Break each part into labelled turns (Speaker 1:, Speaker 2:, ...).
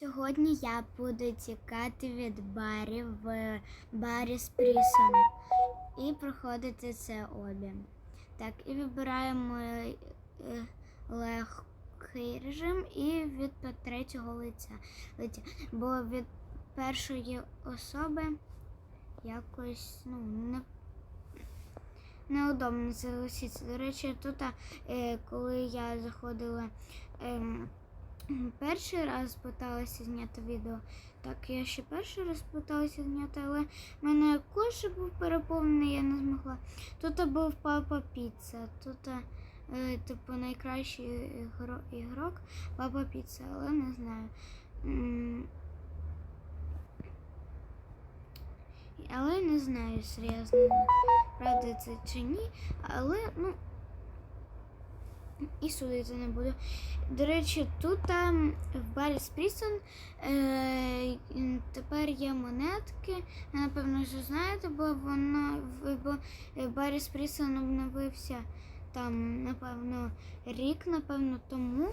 Speaker 1: Сьогодні я буду тікати від барів в барі з Прісон і проходити це обі. Так, і вибираємо е, легкий режим і від третього лиця. Бо від першої особи якось ну, не, неудобно согласитися. До речі, тут, е, коли я заходила. Перший раз питалася зняти відео. Так, я ще перший раз питалася зняти, але в мене кошик був переповнений, я не змогла. Тут був папа піца. Тут, е, типу, найкращий ігро- ігрок папа піца, але не знаю. Але не знаю, серйозно, правда це чи ні. Але, ну, і судити не буду. До речі, тут там в барі Спрісон е, тепер є монетки. Напевно, вже знаєте, бо воно бо е, барі Спрісон обновився там, напевно, рік, напевно, тому.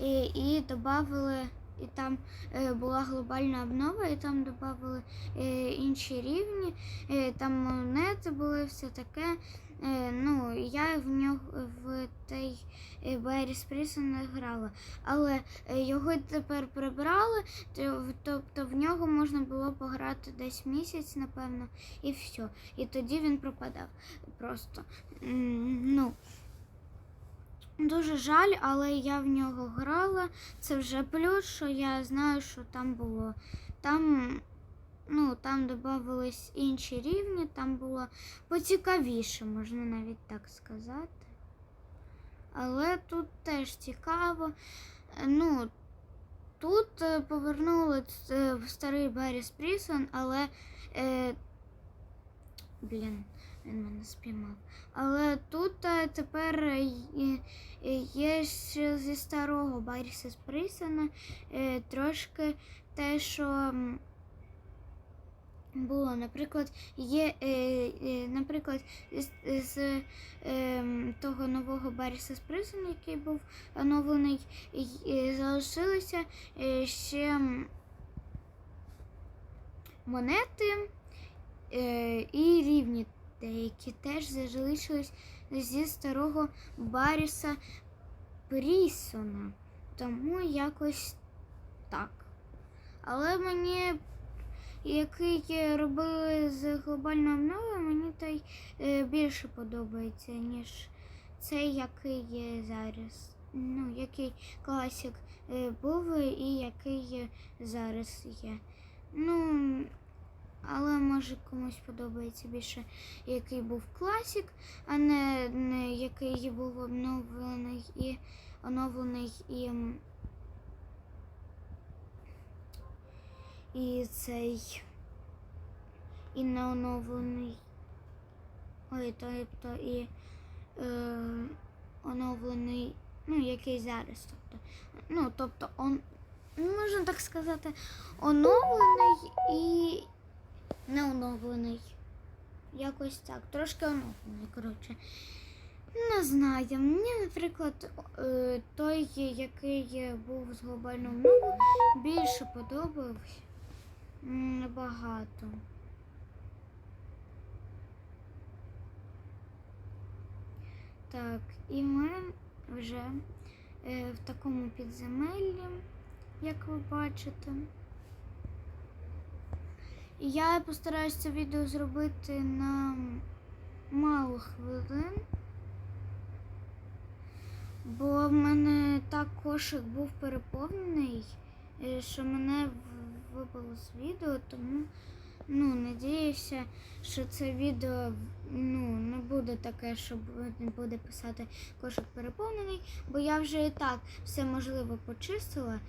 Speaker 1: І, і додали, і там е, була глобальна обнова, і там додали е, інші рівні, е, там монети були, все таке. Ну, я в нього в той Барі Спрісон не грала. Але його тепер прибрали, то- тобто в нього можна було пограти десь місяць, напевно, і все. І тоді він пропадав. Просто. Ну, дуже жаль, але я в нього грала. Це вже плюс, що я знаю, що там було. Там. Ну, там додавались інші рівні, там було поцікавіше, можна навіть так сказати. Але тут теж цікаво. Е, Ну, тут е, повернули в старий Баррі Спрісон, але. Е, блін, він мене спіймав. Але тут е, тепер е, є- ще зі старого Барріса Спрісона е, трошки те, що. було, наприклад, є, наприклад, з, з того нового Барріса Сприсона, який був оновлений, залишилися ще монети і рівні деякі теж залишились зі старого Барріса Прісона. Тому якось так. Але мені який робили з глобальною обновою, мені той е, більше подобається, ніж цей, який є зараз. Ну, який класик е, був і який зараз є. Ну, але може комусь подобається більше, який був класик, а не, не який був обновлений і оновлений і. І цей і не оновлений. Ой, тобто і е, оновлений, ну, який зараз. Тобто, ну, тобто, он, ну, можна так сказати, оновлений і не оновлений. Якось так. Трошки оновлений, коротше. Не знаю. Мені, наприклад, е, той, який був з глобальною мовою, більше подобався. Набагато. Так, і ми вже е, в такому підземеллі, як ви бачите. Я постараюся це відео зробити на мало хвилин. Бо в мене так кошик був переповнений, е, що мене в- вибило з відео, тому ну, надіюся, що це відео ну, не буде таке, що бу- буде писати кошик переповнений, бо я вже і так все можливе почистила.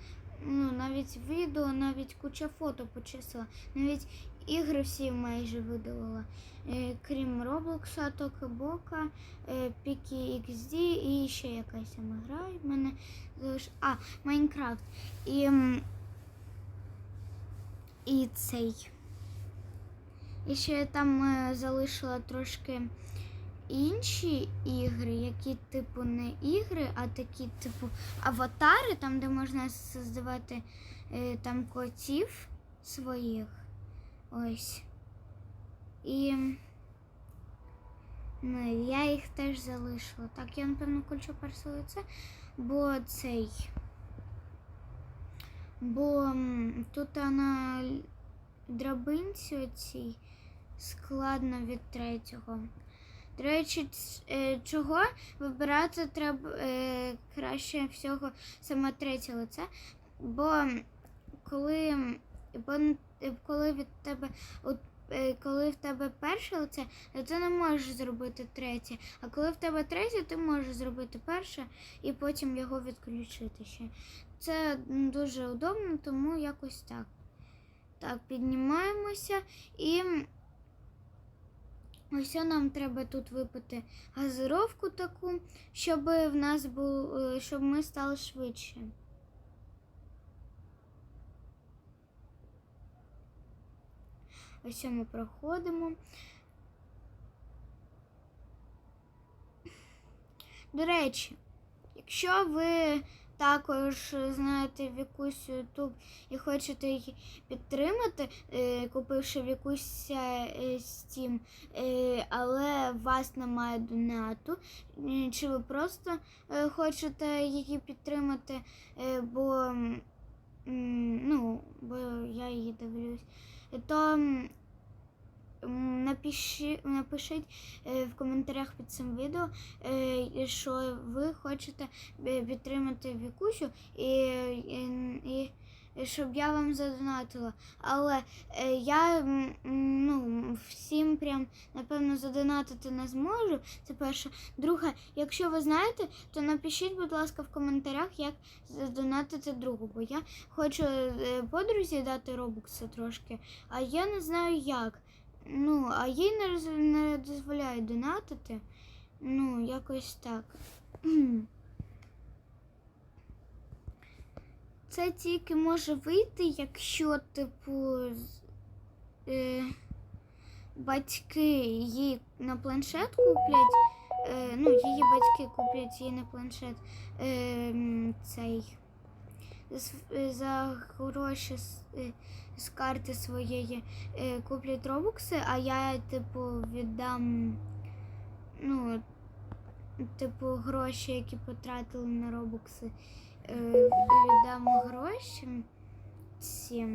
Speaker 1: Ну, навіть відео, навіть куча фото почистила, навіть ігри всі майже видалила. Е, крім Роблокса, Токебока, е, Пікі XD і ще якась там гра. В мене залиш... А, Майнкрафт. І, і цей. І ще я там е, залишила трошки інші ігри, які типу не ігри, а такі, типу, аватари, там, де можна создавати е, там котів своїх. Ось. І ну, я їх теж залишила. Так, я напевно хочу перше лице, бо цей. Бо тут на драбинці оцій складно від третього. До речі, е, чого вибирати треба е, краще всього саме третє лице, бо коли, бо, е, коли від тебе коли в тебе перше лице, то ти не можеш зробити третє. А коли в тебе третє, ти можеш зробити перше і потім його відключити ще. Це дуже удобно, тому якось так. Так, піднімаємося і ось нам треба тут випити газировку таку, щоб в нас був, е, щоб ми стали швидше. Ось ми проходимо. До речі, якщо ви також знаєте Вікусь YouTube і хочете її підтримати, е, купивши Вікусь е, Steam, е, але у вас немає донату, е, чи ви просто е, хочете її підтримати, е, бо, ну, бо я її дивлюсь, то м, м, напиші, напишіть е, в коментарях під цим відео, е, що ви хочете е, підтримати Вікусю і, і, і, щоб я вам задонатила. Але я ну, всім прям напевно задонатити не зможу. Це перше. Друге, якщо ви знаєте, то напишіть, будь ласка, в коментарях, як задонатити другу, бо я хочу подрузі дати робокси трошки, а я не знаю як. Ну, а їй не, роз- не дозволяють донатити. Ну, якось так. Це тільки може вийти, якщо, типу, е, батьки її на планшет куплять. Е, ну, її батьки куплять їй на планшет е, цей з- е, за гроші е, з карти своєї е, куплять робокси, а я, типу, віддам ну, типу, гроші, які потратили на робокси, е, віддам гроші ці,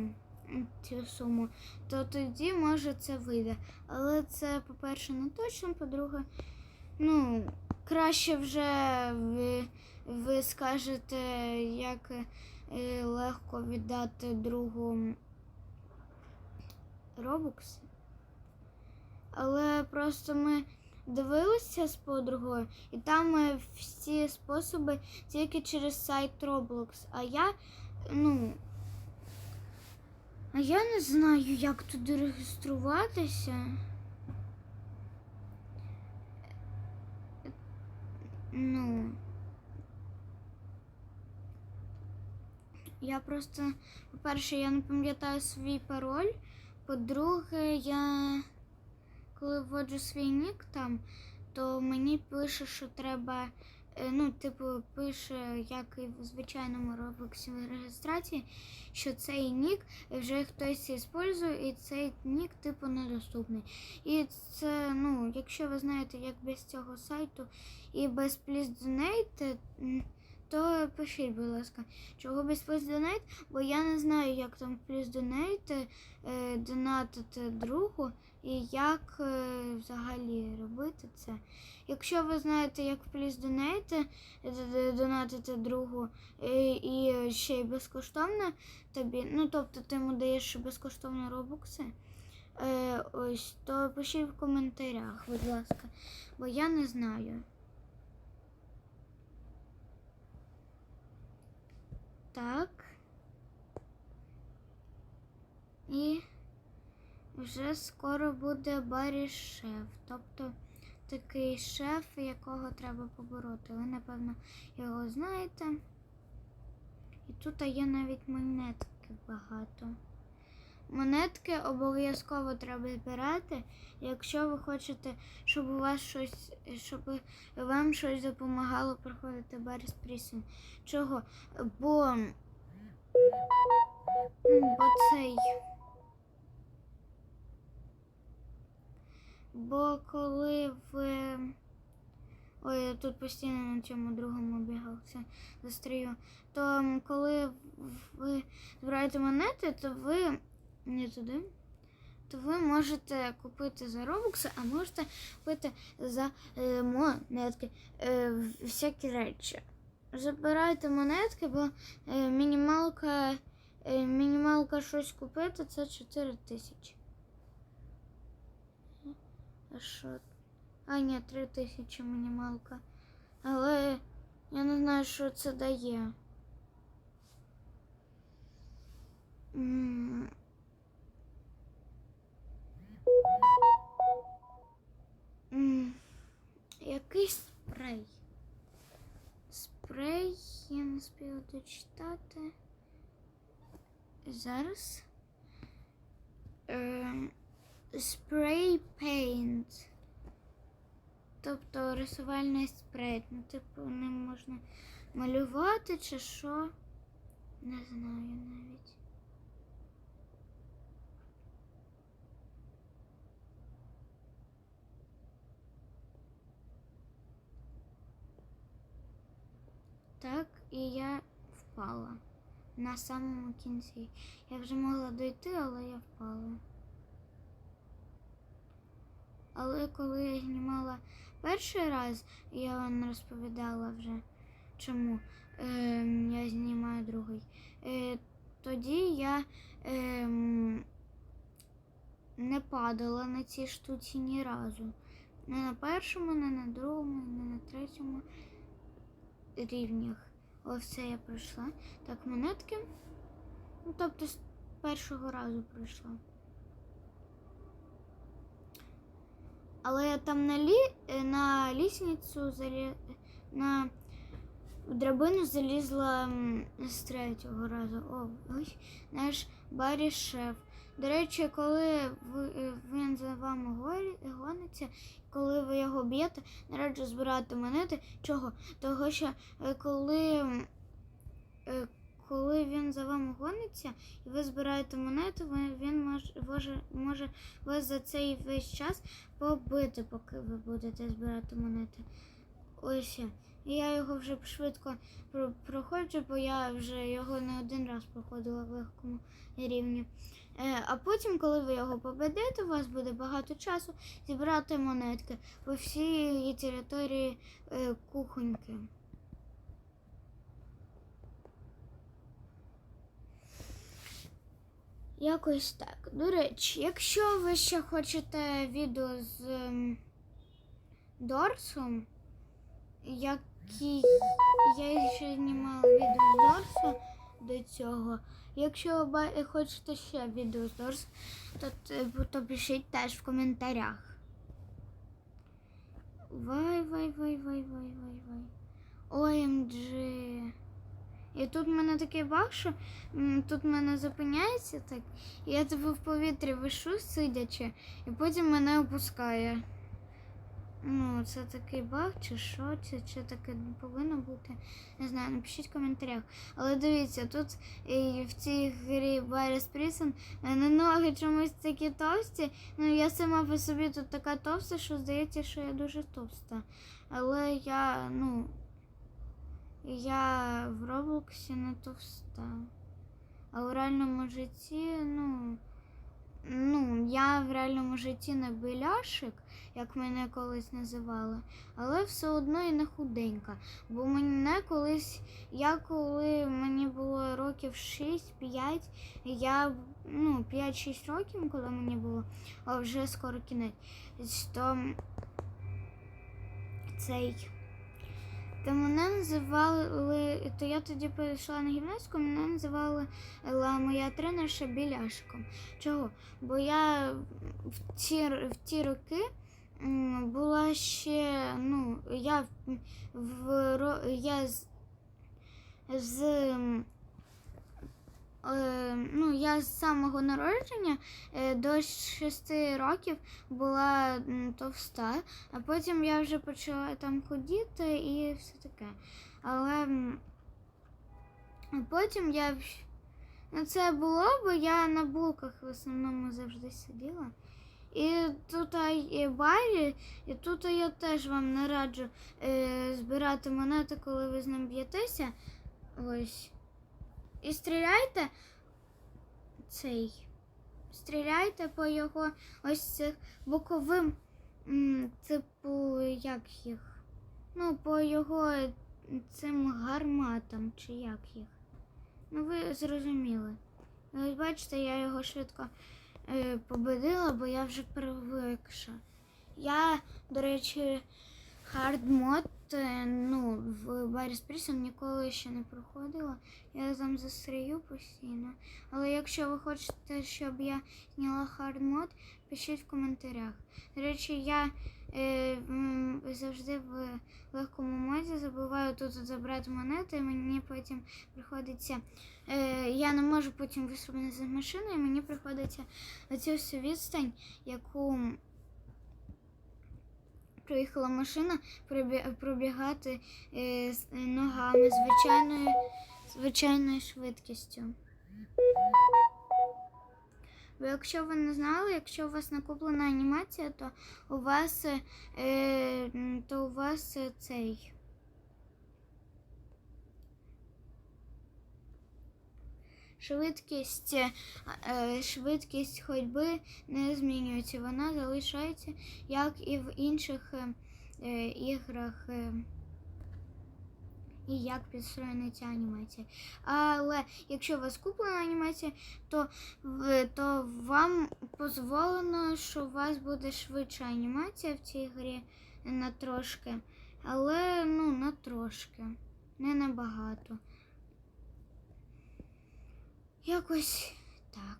Speaker 1: цю суму, то тоді може це вийде. Але це, по-перше, не точно, по-друге, ну, краще вже ви, ви скажете, як е, легко віддати другу робокси. Але просто ми дивилися з подругою, і там е, всі способи тільки через сайт Roblox. А я, ну. А я не знаю, як туди реєструватися. Ну. Я просто, по-перше, я не пам'ятаю свій пароль. По-друге, я коли вводжу свій нік там, то мені пише, що треба. е, Ну, типу, пише, як і в звичайному робоксі реєстрації, що цей нік вже хтось використовує, і цей нік, типу, недоступний. І це, ну, якщо ви знаєте, як без цього сайту і без Please Donate, то пишіть, будь ласка, чого без Please Donate, бо я не знаю, як там Please Donate е, донатити другу і як е, взагалі робити це. Якщо ви знаєте, як Please Donate е, донатити другу і ще й безкоштовно тобі, ну тобто ти йому даєш безкоштовно робокси, ось, то пишіть в коментарях, будь ласка, бо я не знаю. Так. І вже скоро буде Барі шеф. Тобто такий шеф, якого треба побороти. Ви, напевно, його знаєте. І тут є навіть монетки багато. Монетки обов'язково треба збирати, якщо ви хочете, щоб у вас щось, щоб вам щось допомагало проходити Баріс Прісен. Чого? Бо Бо цей. Бо коли ви. Ой, я тут постійно на цьому другому бігав, це застрію. То коли ви збираєте монети, то ви не туди. То ви можете купити за робокси, а можете купити за е, монетки е, всякі речі. Забирайте монетки, бо е, мінімалка, е, мінімалка щось купити це 4 тисячі. А що? А, ні, 3 тисячі мінімалка. Але я не знаю, що це дає. Спіла дочитати. Зараз. Ем, Спрей пейнт. Тобто рисувальний спрей. Ну, типу, ним можна малювати чи що. Не знаю навіть. Так, і я впала на самому кінці. Я вже могла дойти, але я впала. Але коли я знімала перший раз, я вам розповідала вже чому е, я знімаю другий. Е, тоді я е, не падала на цій штуці ні разу. Не на першому, не на другому, не на третьому рівнях. Ось це я пройшла. Так, монетки. Ну, тобто з першого разу пройшла. Але я там на, лі... е, на лісницю залі... на драбину залізла з третього разу. О, ой, наш Барі шеф. До речі, коли е, він за вами гониться, коли ви його б'єте, не раджу збирати монети. Чого? Того, що е, коли, е, коли він за вами гониться і ви збираєте монети, він може, може, може вас за цей весь час побити, поки ви будете збирати монети. Ось. Я. Його вже швидко проходжу, бо я вже його не один раз проходила в легкому рівні. Е, а потім, коли ви його победите, у вас буде багато часу зібрати монетки по всій території е, кухоньки. Якось так. До речі, якщо ви ще хочете відео з ем, Дорсом, який я ще знімала відео з Дорсу до цього. Якщо ви хочете ще відео з Дорсу, то, то пишіть теж в коментарях. Вай, вай, вай, вай, вай, вай, вай. OMG. І тут в мене такий баг, що тут мене зупиняється так, і я тебе в повітрі вишу, сидячи, і потім мене опускає. Ну, це такий баг, чи що, чи, чи таке не повинно бути. Не знаю, напишіть в коментарях. Але дивіться, тут і в цій грі Баріс Прісон мене ноги чомусь такі товсті. Ну, я сама по собі тут така товста, що здається, що я дуже товста. Але я, ну, я в Роблоксі не товста. А в реальному житті, ну. Ну, я в реальному житті не біляшик, як мене колись називали, але все одно і не худенька. Бо мене колись, я коли мені було років 6-5, я ну, 5-6 років, коли мені було, а вже скоро кінець, то цей. То мене називали, то я тоді перейшла на гімнастику, мене називали ла моя тренерша біляшком. Чого? Бо я в ті, в ті роки була ще, ну, я в, я з, з ну, я з самого народження е, до 6 років була товста, а потім я вже почала там ходіти і все таке. Але потім я Ну, це було, бо я на булках в основному завжди сиділа. І тут є Барі, і тут я теж вам не раджу е, збирати монети, коли ви з ним б'єтеся. Ось. І стріляйте цей. Стріляйте по його ось цих боковим, типу, як їх? Ну, по його цим гарматам, чи як їх. Ну, ви зрозуміли. Ось бачите, я його швидко е, победила, бо я вже привикша. Я, до речі, хардмод, ну, в Баріс Прісон ніколи ще не проходила. Я там застрію постійно. Але якщо ви хочете, щоб я зняла хардмод, пишіть в коментарях. До речі, я е, завжди в легкому моді забуваю тут забрати монети, і мені потім приходиться. Е, я не можу потім висунути з машини, і мені приходиться оцю всю відстань, яку проїхала машина, пробігати е, з ногами звичайною, звичайною швидкістю. Бо якщо ви не знали, якщо у вас накоплена анімація, то у вас, е, е, то у вас е, цей. Швидкість, е, е, швидкість ходьби не змінюється, вона залишається, як і в інших е, іграх, і як підстроєна ця анімація. Але якщо у вас куплена анімація, то, то вам дозволено, що у вас буде швидша анімація в цій грі на трошки. Але ну, на трошки, не набагато. Якось так.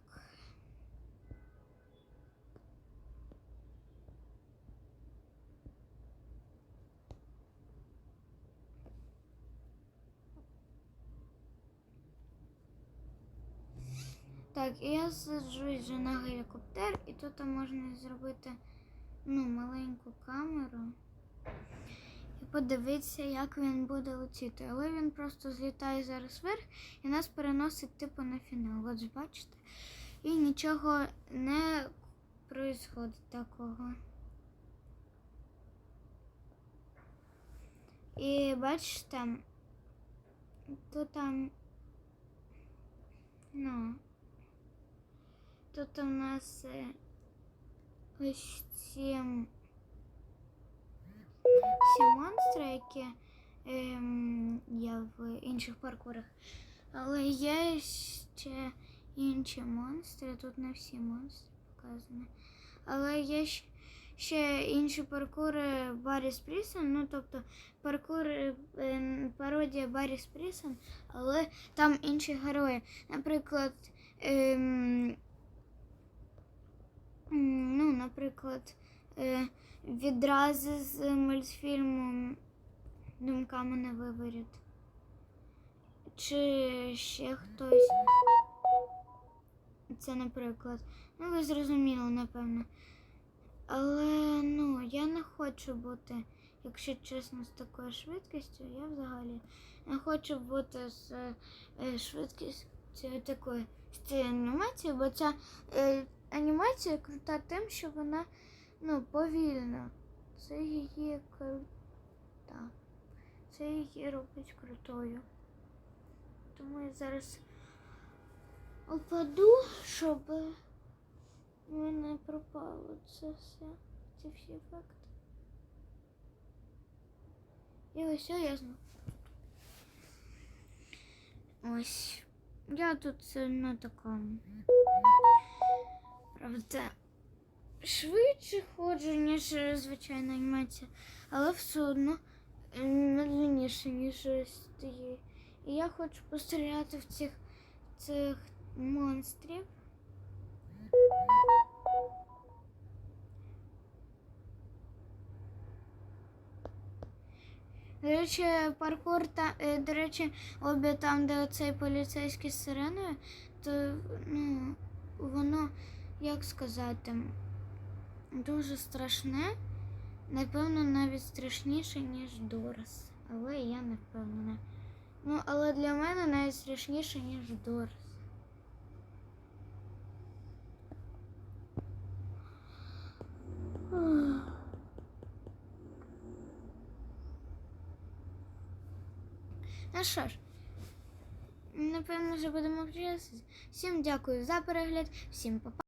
Speaker 1: Так, і я саджусь вже на гелікоптер, і тут можна зробити ну, маленьку камеру подивитися, як він буде летіти. Але він просто злітає зараз вверх і нас переносить типу на фінал. От бачите? І нічого не происходить такого. І бачите, тут там, ну, тут у нас е, ось ці, всі монстри, які ем, є в інших паркурах. Але є ще інші монстри. Тут не всі монстри показані. Але є ще інші паркури Баррі Спрісон, ну тобто паркури е, пародія Баррі Спрісон, але там інші герої. Наприклад, ем, ну, наприклад, е, відрази з мультфільму Думками на виворіт. Чи ще хтось. Це, наприклад. Ну, ви зрозуміли, напевно. Але ну, я не хочу бути, якщо чесно, з такою швидкістю. Я взагалі не хочу бути з е, швидкістю такою з цією анімацією, бо ця е, анімація крута тим, що вона ну, повільна. Це її крута. Це її робить крутою. Тому я зараз опаду, щоб мене пропало це все, ці всі ефекти. І ось я знаю. Ось. Я тут е, на такому. Правда, швидше ходжу, ніж е, звичайна анімація, але все одно е, медленніше, ніж тієї. І я хочу постріляти в цих цих монстрів. До речі, паркур та е, до речі, обі там, де оцей поліцейський з сиреною, то ну, воно, як сказати, дуже страшне. Напевно, навіть страшніше, ніж Дорос. Але я не впевнена. Ну, але для мене навіть страшніше, ніж Дорос. Ну що ж, напевно, вже будемо прийти. Всім дякую за перегляд, всім па-па.